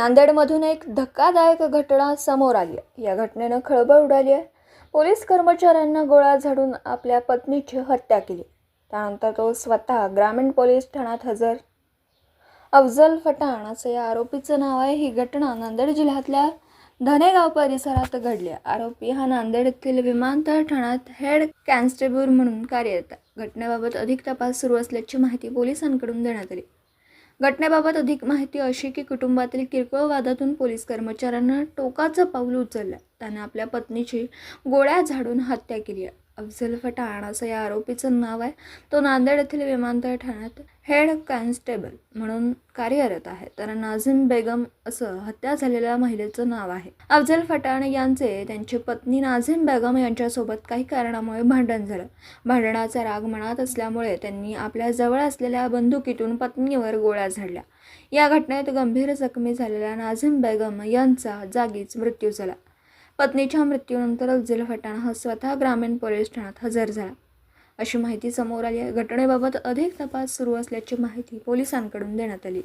नांदेडमधून एक धक्कादायक घटना समोर आली. आहे या घटनेनं खळबळ उडाली आहे. पोलीस कर्मचाऱ्यांना गोळा झाडून आपल्या पत्नीची हत्या केली. त्यानंतर तो स्वतः ग्रामीण पोलीस ठाण्यात हजर. अफजल फटाण असं या आरोपीचं नाव आहे. ही घटना नांदेड जिल्ह्यातल्या धनेगाव परिसरात घडली. आरोपी हा नांदेड येथील विमानतळ ठाण्यात हेड कॉन्स्टेबल म्हणून कार्यरत घटनेबाबत अधिक तपास सुरू असल्याची माहिती पोलिसांकडून देण्यात आली. घटनेबाबत अधिक माहिती अशी की कुटुंबातील किरकोळ वादातून पोलीस कर्मचाऱ्यांना टोकाचं पाऊल उचललं. त्यानं आपल्या पत्नीची गोळ्या झाडून हत्या केली आहे. अफजल फटाण असं या आरोपीचं नाव आहे. तो नांदेड येथील विमानतळ ठाण्यात हेड कॉन्स्टेबल म्हणून कार्यरत आहे. तर नाझीम बेगम असं हत्या झालेल्या महिलेचं नाव आहे. अफजल फटाण यांचे त्यांची पत्नी नाझीम बेगम यांच्यासोबत काही कारणामुळे भांडण झालं. भांडणाचा राग मनात असल्यामुळे त्यांनी आपल्या जवळ असलेल्या बंदुकीतून पत्नीवर गोळ्या झाडल्या. या घटनेत गंभीर जखमी झालेल्या नाझीम बेगम यांचा जागीच मृत्यू झाला. पत्नीच्या मृत्यूनंतर अफजल फटाण हा स्वतः ग्रामीण पोलीस ठाण्यात हजर झाला. अशी माहिती समोर आली आहे. घटनेबाबत अधिक तपास सुरू असल्याची माहिती पोलिसांकडून देण्यात आली.